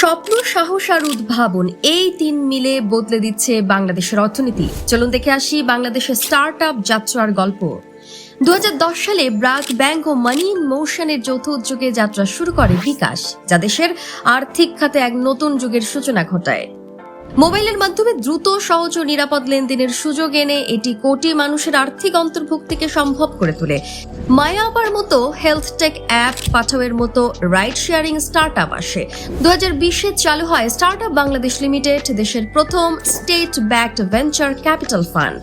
স্বপ্ন, সাহস আর উদ্ভাবন, এই তিন মিলে বদলে দিচ্ছে বাংলাদেশের অর্থনীতি। চলুন দেখে আসি বাংলাদেশের স্টার্ট আপ যাত্রার গল্প। দু হাজার দশ সালে ব্রাক ব্যাংক ও মানি ইন মোশনের যৌথ উদ্যোগে যাত্রা শুরু করে বিকাশ, যা দেশের আর্থিক খাতে এক নতুন যুগের সূচনা ঘটায়। মোবাইলের মাধ্যমে দ্রুত, সহজ ও নিরাপদ লেনদেনের সুযোগ এনে এটি কোটি মানুষের আর্থিক অন্তর্ভুক্তিকে সম্ভব করে তোলে। মায়াপার মতো হেলথ টেক অ্যাপ পাঠাওয়ের মতো রাইড শেয়ারিং স্টার্ট আপ আসে। দু হাজার বিশে চালু হয় স্টার্ট আপ বাংলাদেশ লিমিটেড, দেশের প্রথম state backed venture capital fund.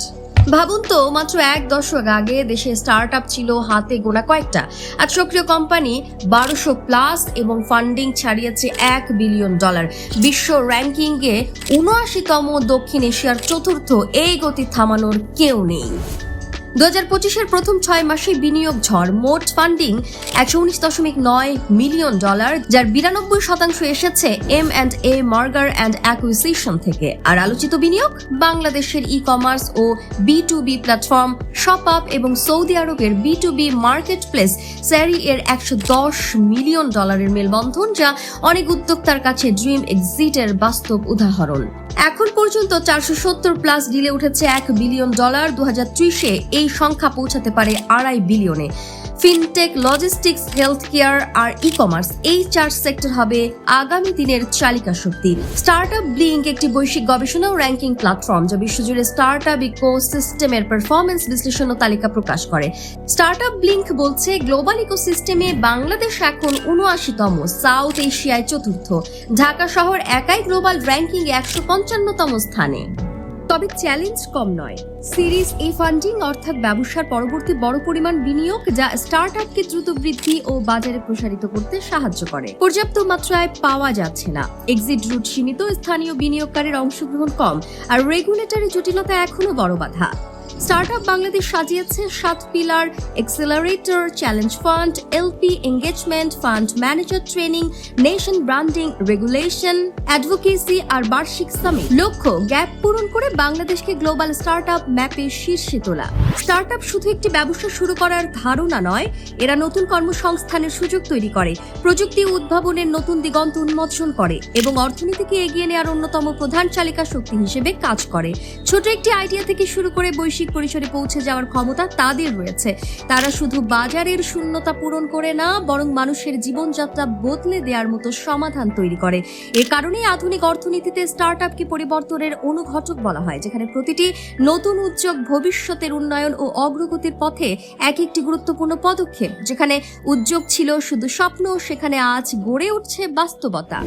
ভাবুন তো, মাত্র এক দশক আগে দেশে স্টার্ট ছিল হাতে গোনা কয়েকটা। আর সক্রিয় কোম্পানি বারোশো প্লাস এবং ফান্ডিং ছাড়িয়েছে এক বিলিয়ন ডলার বিশ্ব র্যাঙ্কিংয়ে উনআশিতম দক্ষিণ এশিয়ার চতুর্থ, এই গতি থামানোর কেউ নেই। দু হাজার পঁচিশের প্রথম ছয় মাসে বিনিয়োগ ঝড়। মোট ফান্ডিং একশো উনিশ দশমিক নয় মিলিয়ন ডলার, যার বিরানব্বই শতাংশ এসেছে M and A, merger and acquisition থেকে। আর আলোচিত বিনিয়োগ, বাংলাদেশের e commerce O B to B platform Shop Up এবং সৌদি আরবের B to B market place Sary এর একশো দশ মিলিয়ন ডলারের মেলবন্ধন, যা অনেক উদ্যোক্তার কাছে ড্রিম এক্সিটের বাস্তব উদাহরণ। এখন পর্যন্ত চারশো সত্তর প্লাস ডিলে উঠেছে এক বিলিয়ন ডলার দু হাজার এই সংখ্যা পৌঁছাতে পারে আড়াই বিলিয়নে ফিনটেক, লজিস্টিক্স হেলথ কেয়ার আর ই কমার্স এই চার সেক্টর হবে আগামী দিনের চালিকা শক্তি। স্টার্ট আপ ব্লিঙ্ক একটি বৈশ্বিক গবেষণা ও র্যাঙ্কিং প্ল্যাটফর্ম যা বিশ্বজুড়ে স্টার্ট আপ ইকো সিস্টেমের পারফরমেন্স বিশ্লেষণ ও তালিকা প্রকাশ করে। স্টার্ট আপ ব্লিঙ্ক বলছে, গ্লোবাল ইকোসিস্টেমে বাংলাদেশ এখন উনআশিতম, সাউথ এশিয়ায় চতুর্থ। ঢাকা শহর একাই গ্লোবাল র্যাঙ্কিং একশো পঞ্চান্নতম স্থানে। তবে চ্যালেঞ্জ কম নয়। সিরিজ এ ফান্ডিং অর্থাৎ ব্যবসার পরবর্তী বড় পরিমাণ বিনিয়োগ যা স্টার্ট আপকে দ্রুত বৃদ্ধি ও বাজারে প্রসারিত করতে সাহায্য করে। পর্যাপ্ত মাত্রায় পাওয়া যাচ্ছে না। এক্সিট রুট সীমিত, স্থানীয় বিনিয়োগকারীর অংশগ্রহণ কম, আর রেগুলেটরি জটিলতা এখনও বড় বাধা। স্টার্টআপ বাংলাদেশ সাজিয়েছে সাত pillar accelerator challenge fund LP engagement fund manager training nation branding regulation advocacy আর বার্ষিক সামিট লক্ষ্য গ্যাপ পূরণ করে বাংলাদেশকে গ্লোবাল স্টার্টআপ ম্যাপে শীর্ষে তোলা। স্টার্টআপ শুধু একটি ব্যবসা শুরু করার ধারণা নয়, এরা নতুন কর্মসংস্থানের সুযোগ তৈরি করে, প্রযুক্তি উদ্ভাবনের নতুন দিগন্ত উন্মোচন করে এবং অর্থনীতিকে এগিয়ে নেওয়ার অন্যতম প্রধান চালিকা শক্তি হিসেবে কাজ করে। ছোট একটি আইডিয়া থেকে শুরু করে বৈশ্বিক পরিসরে পৌঁছে যাওয়ার ক্ষমতা তাদের রয়েছে। তারা শুধু বাজারের শূন্যতা পূরণ করে না, বরং মানুষের জীবনযাত্রা বদলে দেওয়ার মতো সমাধান তৈরি করে। এ কারণেই আধুনিক অর্থনীতিতে স্টার্ট আপকে পরিবর্তনের অনুঘটক বলা হয়, যেখানে প্রতিটি নতুন উদ্যোগ ভবিষ্যতের উন্নয়ন ও অগ্রগতির পথে এক একটি গুরুত্বপূর্ণ পদক্ষেপ, যেখানে উদ্যোগ ছিল শুধু স্বপ্ন, সেখানে আজ গড়ে উঠছে বাস্তবতা।